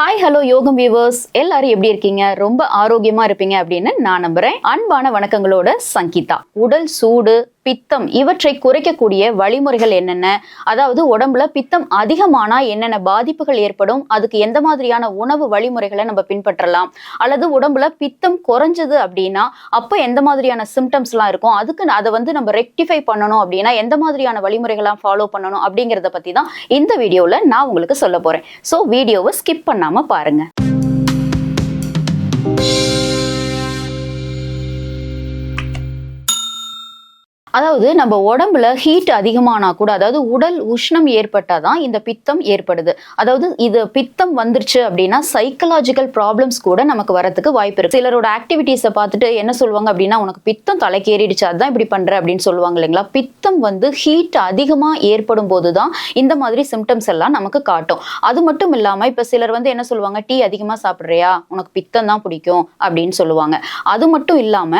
Hi hello யோகம் viewers எல்லாரும் எப்படி இருக்கீங்க? ரொம்ப ஆரோக்கியமா இருப்பீங்க அப்படின்னு நான் நம்புறேன். அன்பான வணக்கங்களோட சங்கீதா. உடல் சூடு பித்தம் இவற்றை குறைக்கக்கூடிய வழிமுறைகள் என்னென்ன? அதாவது உடம்புல பித்தம் அதிகமானா என்னென்ன பாதிப்புகள் ஏற்படும்? அதுக்கு எந்த மாதிரியான உணவு வழிமுறைகளை நம்ம பின்பற்றலாம்? அல்லது உடம்புல பித்தம் குறைஞ்சது அப்படின்னா அப்போ எந்த மாதிரியான சிம்டம்ஸ்லாம் இருக்கும்? அதுக்கு அதை வந்து நம்ம ரெக்டிஃபை பண்ணணும் அப்படின்னா எந்த மாதிரியான வழிமுறைகள்லாம் ஃபாலோ பண்ணணும் அப்படிங்கிறத பத்தி தான் இந்த வீடியோவில் நான் உங்களுக்கு சொல்ல போறேன். ஸோ வீடியோவை ஸ்கிப் பண்ணாம பாருங்க. அதாவது நம்ம உடம்புல ஹீட் அதிகமானா கூட அதாவது உடல் உஷ்ணம் ஏற்பட்டாதான் இந்த பித்தம் ஏற்படுது. அதாவது இது பித்தம் வந்துருச்சு அப்படின்னா சைக்கலாஜிக்கல் ப்ராப்ளம்ஸ் கூட நமக்கு வரதுக்கு வாய்ப்பு இருக்கு. சிலரோட ஆக்டிவிட்டீஸை பார்த்துட்டு என்ன சொல்லுவாங்க அப்படின்னா உனக்கு பித்தம் தலைக்கேறிடுச்சு அதுதான் இப்படி பண்ற அப்படின்னு சொல்லுவாங்க இல்லைங்களா? பித்தம் வந்து ஹீட் அதிகமா ஏற்படும் போது தான் இந்த மாதிரி சிம்டம்ஸ் எல்லாம் நமக்கு காட்டும். அது மட்டும் இல்லாம இப்ப சிலர் வந்து என்ன சொல்லுவாங்க டீ அதிகமா சாப்பிடுறியா? உனக்கு பித்தம் தான் பிடிக்கும் அப்படின்னு சொல்லுவாங்க. அது மட்டும் இல்லாம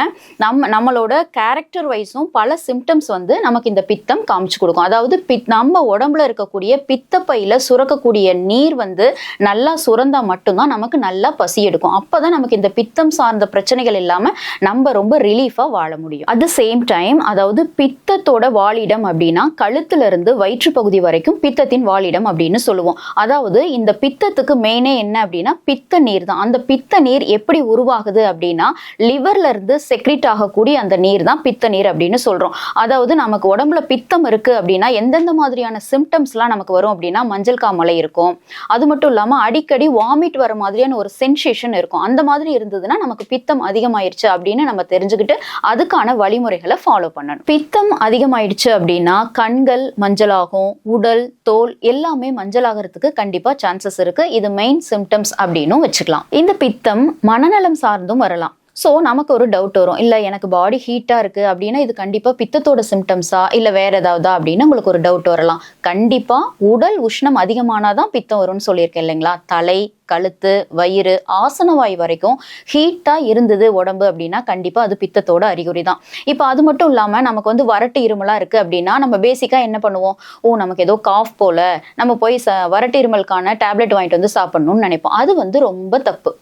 நம்ம நம்மளோட கேரக்டர் வைஸும் பல சிம்டம்ஸ் வந்து நமக்கு இந்த பித்தம் காமிச்சு கொடுக்கும். அதாவது பித் நம்ம உடம்புல இருக்கக்கூடிய பித்தப்பையில் சுரக்கக்கூடிய நீர் வந்து நல்லா சுரந்தா மட்டும்தான் நமக்கு நல்லா பசி எடுக்கும். அப்பதான் நமக்கு இந்த பித்தம் சார்ந்த பிரச்சனைகள் இல்லாமல் நம்ம ரொம்ப ரிலீஃபாக வாழ முடியும். அட் த சேம் டைம் அதாவது பித்தத்தோட வாழிடம் அப்படின்னா கழுத்துல இருந்து வயிற்று பகுதி வரைக்கும் பித்தத்தின் வாழிடம் அப்படின்னு சொல்லுவோம். அதாவது இந்த பித்தத்துக்கு மெயினே என்ன அப்படின்னா பித்த நீர் தான். அந்த பித்த நீர் எப்படி உருவாகுது அப்படின்னா லிவர்ல இருந்து செக்ரிட் ஆகக்கூடிய அந்த நீர் தான் பித்த நீர் அப்படின்னு சொல்றோம். அதாவது நமக்கு உடம்புல பித்தம் இருக்கு அப்படின்னா எந்தெந்த மாதிரியான சிம்டம்ஸ்லாம் நமக்கு வரும் அப்படின்னா மஞ்சள் காமலை இருக்கும். அது மட்டும் இல்லாம அடிக்கடி வாமிட் வர மாதிரியான ஒரு சென்சேஷன் இருக்கும். அந்த மாதிரி இருந்ததுன்னா நமக்கு பித்தம் அதிகமாயிருச்சு அப்படின்னு நம்ம தெரிஞ்சுக்கிட்டு அதுக்கான வழிமுறைகளை ஃபாலோ பண்ணணும். பித்தம் அதிகமாயிடுச்சு அப்படின்னா கண்கள் மஞ்சளாகும் உடல் தோல் எல்லாமே மஞ்சளாகிறதுக்கு கண்டிப்பா சான்சஸ் இருக்கு. இது மெயின் சிம்டம்ஸ் அப்படின்னும் வச்சுக்கலாம். இந்த பித்தம் மனநலம் சார்ந்தும் வரலாம். ஸோ நமக்கு ஒரு டவுட் வரும். இல்லை எனக்கு பாடி ஹீட்டாக இருக்குது அப்படின்னா இது கண்டிப்பாக பித்தத்தோட சிம்டம்ஸா இல்லை வேற ஏதாவதா? அப்படின்னு உங்களுக்கு ஒரு டவுட் வரலாம். கண்டிப்பாக உடல் உஷ்ணம் அதிகமானாதான் பித்தம் வரும்னு சொல்லியிருக்கேன் இல்லைங்களா? தலை கழுத்து வயிறு ஆசனவாய் வரைக்கும் ஹீட்டாக இருந்தது உடம்பு அப்படின்னா கண்டிப்பாக அது பித்தத்தோட அறிகுறி தான். இப்போ அது மட்டும் இல்லாமல் நமக்கு வந்து வறட்டு இருமலாக இருக்குது அப்படின்னா நம்ம பேசிக்காக என்ன பண்ணுவோம்? ஓ நமக்கு ஏதோ காஃப் போல நம்ம போய் ச வறட்டு இருமலுக்கான டேப்லெட் வாங்கிட்டு வந்து சாப்பிட்ணும்னு நினைப்போம். அது வந்து ரொம்ப தப்பு.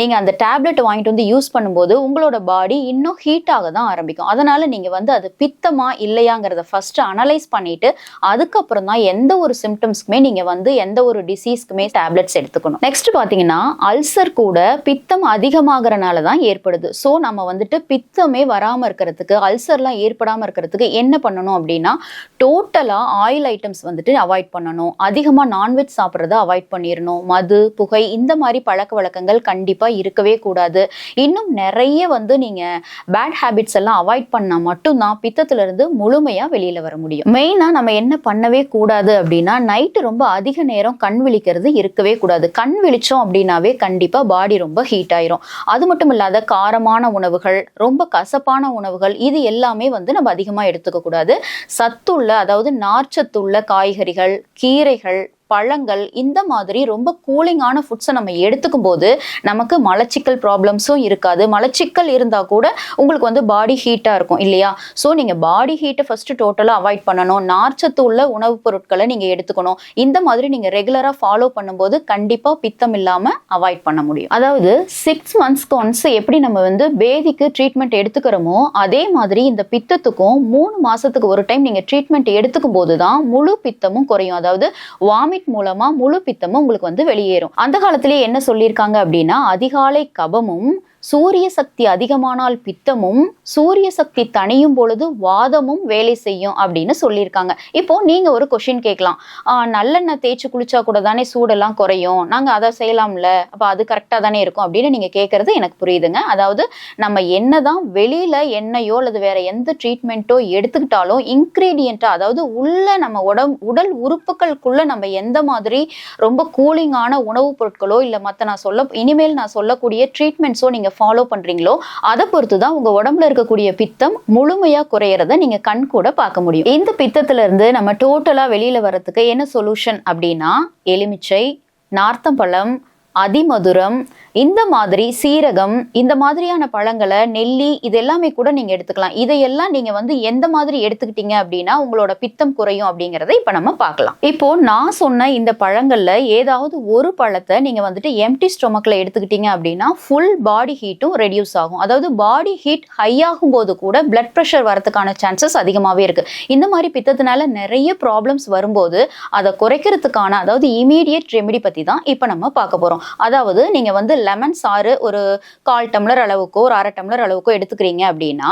நீங்கள் அந்த டேப்லெட் வாங்கிட்டு வந்து யூஸ் பண்ணும்போது உங்களோட பாடி இன்னும் ஹீட் ஆக தான் ஆரம்பிக்கும். அதனால் நீங்கள் வந்து அது பித்தமா இல்லையாங்கிறத ஃபர்ஸ்ட் அனலைஸ் பண்ணிட்டு அதுக்கப்புறம் தான் எந்த ஒரு சிம்டம்ஸ்க்குமே நீங்கள் வந்து எந்த ஒரு டிசீஸ்க்குமே டேப்லெட்ஸ் எடுத்துக்கணும். நெக்ஸ்ட் பார்த்தீங்கன்னா அல்சர் கூட பித்தம் அதிகமாகறனால தான் ஏற்படுது. ஸோ நம்ம வந்துட்டு பித்தமே வராமல் இருக்கிறதுக்கு அல்சர்லாம் ஏற்படாமல் இருக்கிறதுக்கு என்ன பண்ணணும் அப்படின்னா டோட்டலாக ஆயில் ஐட்டம்ஸ் வந்துட்டு அவாய்ட் பண்ணணும். அதிகமாக நான்வெஜ் சாப்பிட்றத அவாய்ட் பண்ணிடணும் மது புகை இந்த மாதிரி பழக்க வழக்கங்கள் கண்டிப்பாக இருக்கவே கூடாது. இன்னும் நிறைய வந்து நீங்கள் பேட் ஹேபிட்ஸ் எல்லாம் அவாய்ட் பண்ணால் மட்டும்தான் பித்தத்துலேருந்து முழுமையாக வெளியில் வர முடியும். மெயினாக நம்ம என்ன பண்ணவே கூடாது அப்படின்னா நைட்டு ரொம்ப அதிக நேரம் கண் விழிக்கிறது இருக்கவே கூடாது. கண் விழிச்சோம் அப்படின்னாவே கண்டிப்பாக பாடி ரொம்ப ஹீட் ஆயிரும். அது மட்டும் இல்லாத காரமான உணவுகள் ரொம்ப கசப்பான உணவுகள் இது எல்லாமே வந்து நம்ம அதிகமாக எடுத்துக்க கூடாது. சத்துள்ள அதாவது நார்ச்சத்துள்ள காய்கறிகள் கீரைகள் பழங்கள் இந்த மாதிரி ரொம்ப கூலிங்கான ஃபுட்ஸை நம்ம எடுத்துக்கும் போது நமக்கு மலச்சிக்கல் ப்ராப்ளம்ஸும் இருக்காது. மலச்சிக்கல் இருந்தால் கூட உங்களுக்கு வந்து பாடி ஹீட்டாக இருக்கும் இல்லையா? ஸோ நீங்கள் பாடி ஹீட்டை ஃபஸ்ட்டு டோட்டலாக அவாய்ட் பண்ணணும். நார்ச்சத்து உள்ள உணவுப் பொருட்களை நீங்கள் எடுத்துக்கணும். இந்த மாதிரி நீங்கள் ரெகுலராக ஃபாலோ பண்ணும்போது கண்டிப்பாக பித்தம் இல்லாமல் அவாய்ட் பண்ண முடியும். அதாவது சிக்ஸ் மந்த்ஸ்க்கு ஒன்ஸ் எப்படி நம்ம வந்து பேதிக்கு ட்ரீட்மெண்ட் எடுத்துக்கிறோமோ அதே மாதிரி இந்த பித்தத்துக்கும் மூணு மாதத்துக்கு ஒரு டைம் நீங்கள் ட்ரீட்மெண்ட் எடுத்துக்கும் போது தான் முழு பித்தமும் குறையும். அதாவது வாமிட் வாமிட் மூலமா முழு பித்தமும் உங்களுக்கு வந்து வெளியேறும். அந்த காலத்திலேயே என்ன சொல்லியிருக்காங்க அப்படின்னா அதிகாலை கபமும் சூரிய சக்தி அதிகமானால் பித்தமும் சூரிய சக்தி தணியும் பொழுது வாதமும் வேலை செய்யும் அப்படின்னு சொல்லியிருக்காங்க. இப்போ நீங்க ஒரு கொஷின் கேட்கலாம். நல்லெண்ணெய் தேய்ச்சி குளிச்சா கூட தானே சூடெல்லாம் குறையும். நாங்க அதை செய்யலாம்ல. அப்ப அது கரெக்டா தானே இருக்கும் அப்படின்னு நீங்க கேட்கறது எனக்கு புரியுதுங்க. அதாவது நம்ம என்னதான் வெளியில எண்ணெயோ அல்லது வேற எந்த ட்ரீட்மெண்ட்டோ எடுத்துக்கிட்டாலும் இன்கிரீடியண்டா அதாவது உள்ள நம்ம உடம் உடல் உறுப்புகளுக்குள்ள நம்ம எந்த மாதிரி ரொம்ப கூலிங்கான உணவுப் பொருட்களோ இல்ல மத்த நான் சொல்ல இனிமேல் நான் சொல்லக்கூடிய ட்ரீட்மெண்ட்ஸோ நீங்க ஃபாலோ பண்றீங்களோ அதை பொறுத்து தான் உங்க உடம்புல இருக்கக்கூடிய பித்தம் முழுமையா குறையறத நீங்க கண் கூட பார்க்க முடியும். இந்த பித்தத்துல இருந்து நம்ம டோட்டலா வெளியில வரத்துக்கு என்ன சொல்யூஷன் அப்படின்னா எலுமிச்சை நார்த்தம்பழம் அதிமதுரம் இந்த மாதிரி சீரகம் இந்த மாதிரியான பழங்களை நெல்லி இது எல்லாமே கூட நீங்க எடுத்துக்கலாம். இதையெல்லாம் நீங்க வந்து எந்த மாதிரி எடுத்துக்கிட்டீங்க அப்படின்னா உங்களோட பித்தம் குறையும் அப்படிங்கறத இப்ப நம்ம பார்க்கலாம். இப்போ நான் சொன்ன இந்த பழங்கள்ல ஏதாவது ஒரு பழத்தை நீங்க வந்துட்டு எம்டி ஸ்டொமக்ல எடுத்துக்கிட்டீங்க அப்படின்னா ஃபுல் பாடி ஹீட்டும் ரெடியூஸ் ஆகும். அதாவது பாடி ஹீட் ஹை ஆகும் போது கூட பிளட் ப்ரெஷர் வரதுக்கான சான்சஸ் அதிகமாகவே இருக்கு. இந்த மாதிரி பித்தத்தினால நிறைய ப்ராப்ளம்ஸ் வரும்போது அதை குறைக்கிறதுக்கான அதாவது இமீடியட் ரெமெடி பத்தி தான் இப்போ நம்ம பார்க்க போறோம். அதாவது நீங்கள் வந்து லெமன் சாறு ஒரு கால் டம்ளர் அளவுக்கோ ஒரு அரை டம்ளர் அளவுக்கோ எடுத்துக்கிறீங்க அப்படின்னா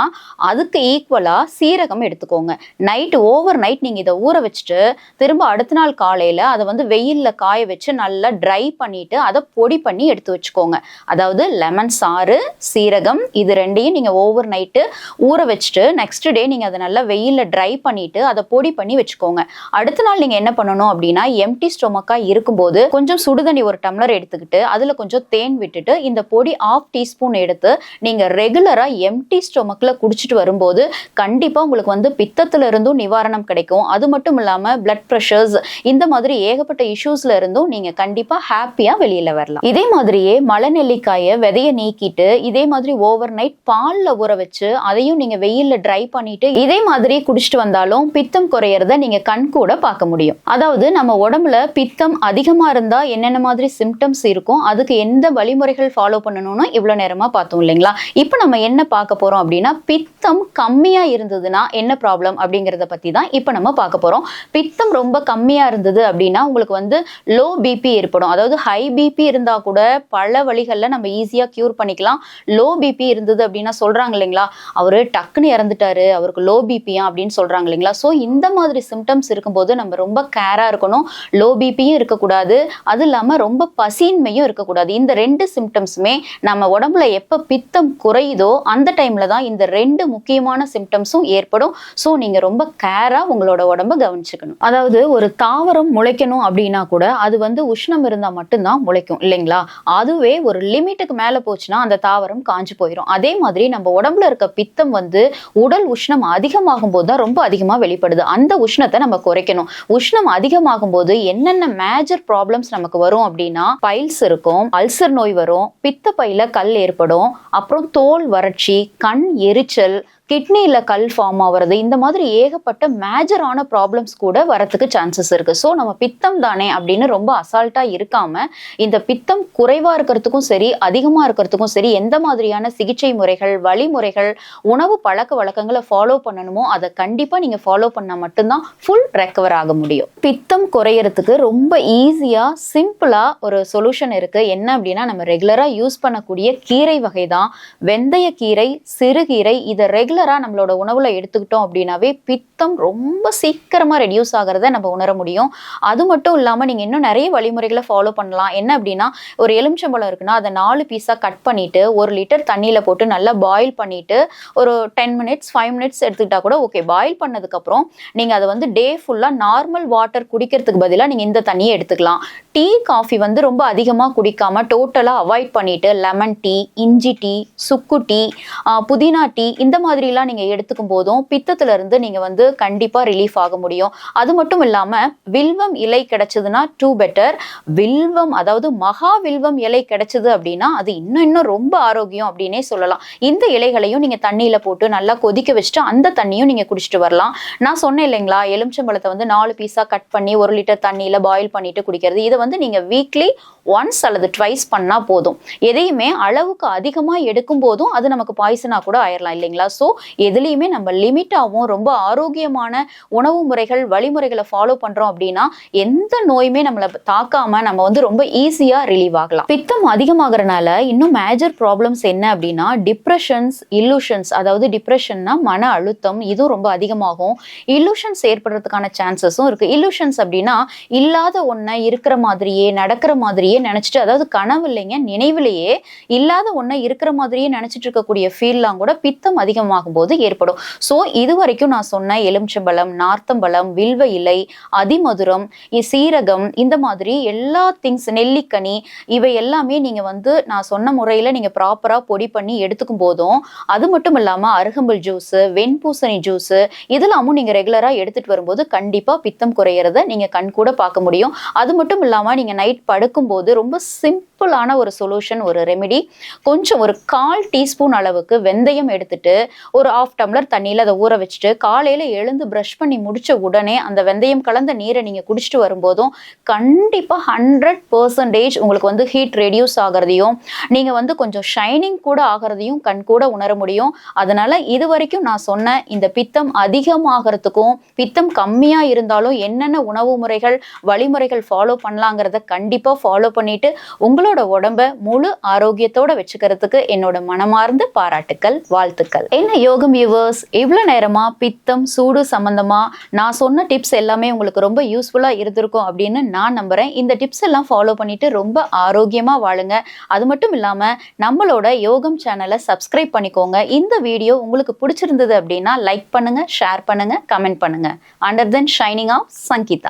அதுக்கு ஈக்குவலாக சீரகம் எடுத்துக்கோங்க. நைட் ஓவர் நைட் நீங்கள் இதை ஊற வச்சுட்டு திரும்ப அடுத்த நாள் காலையில் அதை வந்து வெயிலில் காய வச்சு நல்லா ட்ரை பண்ணிட்டு அதை பொடி பண்ணி எடுத்து வச்சுக்கோங்க. அதாவது லெமன் சாறு சீரகம் இது ரெண்டையும் நீங்கள் ஓவர் நைட்டு ஊற வச்சுட்டு நெக்ஸ்ட் டே நீங்கள் அதை நல்லா வெயிலில் ட்ரை பண்ணிட்டு அதை பொடி பண்ணி வச்சுக்கோங்க. அடுத்த நாள் நீங்கள் என்ன பண்ணணும் அப்படின்னா எம்டி ஸ்டொமக்காக இருக்கும்போது கொஞ்சம் சுடுதண்ணி ஒரு டம்ளர் எடுத்துக்கிட்டு அதில் கொஞ்சம் தேன் விட்டுட்டு இந்த பொடி ஆஃப் டீஸ்பூன் எடுத்து நீங்கள் ரெகுலராக எம்டி ஸ்டொமக்கில் குடிச்சிட்டு வரும்போது கண்டிப்பாக உங்களுக்கு வந்து பித்தத்தில் இருந்தும் நிவாரணம் கிடைக்கும். அது மட்டும் இல்லாமல் பிளட் ப்ரெஷர்ஸ் இந்த மாதிரி ஏகப்பட்ட இஷ்யூஸ்ல இருந்தும் நீங்கள் கண்டிப்பாக ஹாப்பியாக வெளியில் வரலாம். இதே மாதிரியே மலைநெல்லிக்காயை நெல்லிக்காயை நீக்கிட்டு இதே மாதிரி ஓவர் நைட் பாலில் ஊற வச்சு அதையும் நீங்கள் வெயிலில் ட்ரை பண்ணிட்டு இதே மாதிரி குடிச்சிட்டு வந்தாலும் பித்தம் குறையறத நீங்கள் கண் கூட பார்க்க முடியும். அதாவது நம்ம உடம்புல பித்தம் அதிகமாக இருந்தால் என்னென்ன மாதிரி சிம்டம்ஸ் இருக்கும். அதுக்கு எந்த வழிமுறைகள் ஃபாலோ பண்ணணும்னு இவ்வளோ நேரமாக பார்த்தோம் இல்லைங்களா? இப்போ நம்ம என்ன பார்க்க போகிறோம் அப்படின்னா பித்தம் கம்மியாக இருந்ததுன்னா என்ன ப்ராப்ளம் அப்படிங்கிறத பற்றி தான் இப்போ நம்ம பார்க்க போகிறோம் பித்தம் ரொம்ப கம்மியாக இருந்தது அப்படின்னா உங்களுக்கு வந்து லோ பிபி ஏற்படும். அதாவது ஹை பிபி இருந்தால் கூட பல வழிகளில் நம்ம ஈஸியாக க்யூர் பண்ணிக்கலாம். லோ பிபி இருந்தது அப்படின்னா சொல்கிறாங்க இல்லைங்களா? அவர் டக்குன்னு இறந்துட்டாரு. அவருக்கு லோ பிபியா அப்படின்னு சொல்கிறாங்க இல்லைங்களா? ஸோ இந்த மாதிரி சிம்டம்ஸ் இருக்கும்போது நம்ம ரொம்ப கேராக இருக்கணும். லோ பிபியும் இருக்கக்கூடாது. அது இல்லாமல் ரொம்ப பசியின்மையும் இருக்கக்கூடாது. இந்த ரெண்டு சிம்டம்ஸுமே நம்ம உடம்புல எப்போ பித்தம் குறையுதோ அந்த டைமில் தான் இந்த ரெண்டு முக்கியமான சிம்டம்ஸும் ஏற்படும். ஸோ நீங்கள் ரொம்ப கேராக உங்களோட உடம்ப கவனிச்சுக்கணும். அதாவது ஒரு தாவரம் முளைக்கணும் அப்படின்னா கூட அது வந்து உஷ்ணம் இருந்தால் மட்டும்தான் முளைக்கும் இல்லைங்களா? அதுவே ஒரு லிமிட்டுக்கு மேலே போச்சுன்னா அந்த தாவரம் காஞ்சு போயிடும் அதே மாதிரி நம்ம உடம்புல இருக்க பித்தம் வந்து உடல் உஷ்ணம் அதிகமாகும் போது தான் ரொம்ப அதிகமாக வெளிப்படுது. அந்த உஷ்ணத்தை நம்ம குறைக்கணும். உஷ்ணம் அதிகமாகும் போது என்னென்ன மேஜர் ப்ராப்ளம்ஸ் நமக்கு வரும் அப்படின்னா பைல்ஸ் இருக்கும் அல்சர் நோய் வரும் பித்த பையில கல் ஏற்படும் அப்புறம் தோல் வறட்சி கண் எரிச்சல் கிட்னியில் கல் ஃபார்ம் ஆகிறது இந்த மாதிரி ஏகப்பட்ட மேஜரான ப்ராப்ளம்ஸ் கூட வரத்துக்கு சான்சஸ் இருக்குது ஸோ நம்ம பித்தம் தானே அப்படின்னு ரொம்ப அசால்ட்டாக இருக்காமல் இந்த பித்தம் குறைவாக இருக்கிறதுக்கும் சரி அதிகமாக இருக்கிறதுக்கும் சரி எந்த மாதிரியான சிகிச்சை முறைகள் வழிமுறைகள் உணவு பழக்க வழக்கங்களை ஃபாலோ பண்ணணுமோ அதை கண்டிப்பாக நீங்கள் ஃபாலோ பண்ணால் மட்டும்தான் ஃபுல் ரெக்கவர் ஆக முடியும். பித்தம் குறையறதுக்கு ரொம்ப ஈஸியாக சிம்பிளாக ஒரு சொல்யூஷன் இருக்குது என்ன அப்படின்னா நம்ம ரெகுலராக யூஸ் பண்ணக்கூடிய கீரை வகை தான் வெந்தய கீரை சிறுகீரை இதை ரெகுலர் ரெகுலராக நம்மளோட உணவில் எடுத்துக்கிட்டோம் அப்படின்னாவே பித்தம் ரொம்ப சீக்கிரமாக ரெடியூஸ் ஆகிறத நம்ம உணர முடியும். அது மட்டும் இல்லாமல் நீங்கள் இன்னும் நிறைய வழிமுறைகளை ஃபாலோ பண்ணலாம். என்ன அப்படின்னா ஒரு எலுமிச்சம்பழம் இருக்குன்னா அதை நாலு பீஸாக கட் பண்ணிவிட்டு ஒரு லிட்டர் தண்ணியில் போட்டு நல்லா பாயில் பண்ணிவிட்டு ஒரு டென் மினிட்ஸ் ஃபைவ் மினிட்ஸ் எடுத்துக்கிட்டால் கூட ஓகே பாயில் பண்ணதுக்கப்புறம் நீங்கள் அதை வந்து டே ஃபுல்லாக நார்மல் வாட்டர் குடிக்கிறதுக்கு பதிலாக நீங்கள் இந்த தண்ணியை எடுத்துக்கலாம். டீ காஃபி வந்து ரொம்ப அதிகமாக குடிக்காமல் டோட்டலாக அவாய்ட் பண்ணிவிட்டு லெமன் டீ இஞ்சி டீ சுக்கு டீ புதினா டீ இந்த மாதிரி மாதிரிலாம் நீங்கள் எடுத்துக்கும் போதும் பித்தத்துல இருந்து நீங்கள் வந்து கண்டிப்பாக ரிலீஃப் ஆக முடியும். அது மட்டும் இல்லாமல் வில்வம் இலை கிடைச்சதுன்னா டூ பெட்டர் வில்வம் அதாவது மகா வில்வம் இலை கிடைச்சது அப்படின்னா அது இன்னும் இன்னும் ரொம்ப ஆரோக்கியம் அப்படின்னே சொல்லலாம். இந்த இலைகளையும் நீங்கள் தண்ணியில் போட்டு நல்லா கொதிக்க வச்சுட்டு அந்த தண்ணியும் நீங்கள் குடிச்சிட்டு வரலாம். நான் சொன்னேன் இல்லைங்களா எலுமிச்சம்பழத்தை வந்து நாலு பீஸாக கட் பண்ணி ஒரு லிட்டர் தண்ணியில் பாயில் பண்ணிட்டு குடிக்கிறது. இதை வந்து நீங்கள் வீக்லி ஒன்ஸ் அல்லது ட்வைஸ் பண்ணால் போதும். எதையுமே அளவுக்கு அதிகமாக எடுக்கும் போதும் அது நமக்கு பாய்சனாக கூட ஆயிடலாம் இல்லைங்களா? ஸோ எதுலேயுமே நம்ம லிமிட்டாகவும் ரொம்ப ஆரோக்கியமான உணவு முறைகள் வழிமுறைகளை ஃபாலோ பண்ணுறோம் அப்படின்னா எந்த நோயுமே நம்மளை தாக்காம நம்ம வந்து ரொம்ப ஈஸியாக ரிலீவ் ஆகலாம். பித்தம் அதிகமாகறனால இன்னும் மேஜர் ப்ராப்ளம்ஸ் என்ன அப்படின்னா டிப்ரெஷன்ஸ் இல்லூஷன்ஸ் அதாவது டிப்ரெஷன்னா மன அழுத்தம் இதுவும் ரொம்ப அதிகமாகும். இல்லூஷன்ஸ் ஏற்படுறதுக்கான சான்சஸும் இருக்கு. இல்லூஷன்ஸ் அப்படின்னா இல்லாத ஒன்றை இருக்கிற மாதிரியே நடக்கிற மாதிரியே நினைச்சிட்டு அதாவது கனவு இல்லைங்க நினைவிலேயே இல்லாத ஒன்றை இருக்கிற மாதிரியே நினைச்சிட்டு இருக்கக்கூடிய ஃபீல்லாம் கூட பித்தம் அதிகமாக ஆகும்போது போது ஏற்படும். ஸோ இது வரைக்கும் நான் சொன்ன எலுமிச்சம்பழம் நார்த்தம்பழம் வில்வ இலை அதிமதுரம் சீரகம் இந்த மாதிரி எல்லா திங்ஸ் நெல்லிக்கனி இவை எல்லாமே நீங்க வந்து நான் சொன்ன முறையில நீங்க ப்ராப்பரா பொடி பண்ணி எடுத்துக்கும் போதும். அது மட்டும் இல்லாம அருகம்புல் ஜூஸ் வெண்பூசணி ஜூஸ் இதெல்லாமும் நீங்க ரெகுலரா எடுத்துட்டு வரும்போது கண்டிப்பா பித்தம் குறையறத நீங்க கண் கூட பார்க்க முடியும். அது மட்டும் இல்லாம நீங்க நைட் படுக்கும்போது ரொம்ப சிம்பிளான ஒரு சொல்யூஷன் ஒரு ரெமெடி கொஞ்சம் ஒரு கால் டீஸ்பூன் அளவுக்கு வெந்தயம் எடுத்துட்டு ஒரு ஆஃப் டம்ளர் தண்ணியில் அதை ஊற வச்சுட்டு காலையில் எழுந்து ப்ரஷ் பண்ணி முடித்த உடனே அந்த வெந்தயம் கலந்த நீரை நீங்கள் குடிச்சிட்டு வரும்போதும் கண்டிப்பாக ஹண்ட்ரட் பர்சன்டேஜ் உங்களுக்கு வந்து ஹீட் ரெடியூஸ் ஆகிறதையும் நீங்கள் வந்து கொஞ்சம் ஷைனிங் கூட ஆகிறதையும் கண் கூட உணர முடியும். அதனால் இது வரைக்கும் நான் சொன்ன இந்த பித்தம் அதிகமாகிறதுக்கும் பித்தம் கம்மியாக இருந்தாலும் என்னென்ன உணவு முறைகள் வழிமுறைகள் ஃபாலோ பண்ணலாங்கிறத கண்டிப்பாக ஃபாலோ பண்ணிட்டு உங்களோட உடம்ப முழு ஆரோக்கியத்தோட வச்சுக்கிறதுக்கு என்னோட மனமார்ந்த பாராட்டுக்கள் வாழ்த்துக்கள். என்ன யோகம் வியூவர்ஸ் இவ்வளோ நேரமாக பித்தம் சூடு சம்மந்தமாக நான் சொன்ன டிப்ஸ் எல்லாமே உங்களுக்கு ரொம்ப யூஸ்ஃபுல்லாக இருந்திருக்கும் அப்படின்னு நான் நம்புகிறேன் இந்த டிப்ஸ் எல்லாம் ஃபாலோ பண்ணிட்டு ரொம்ப ஆரோக்கியமாக வாழுங்க. அது மட்டும் இல்லாமல் நம்மளோட யோகம் சேனலை சப்ஸ்கிரைப் பண்ணிக்கோங்க. இந்த வீடியோ உங்களுக்கு பிடிச்சிருந்தது அப்படின்னா லைக் பண்ணுங்கள் ஷேர் பண்ணுங்கள் கமெண்ட் பண்ணுங்கள் under then shining of Sangeetha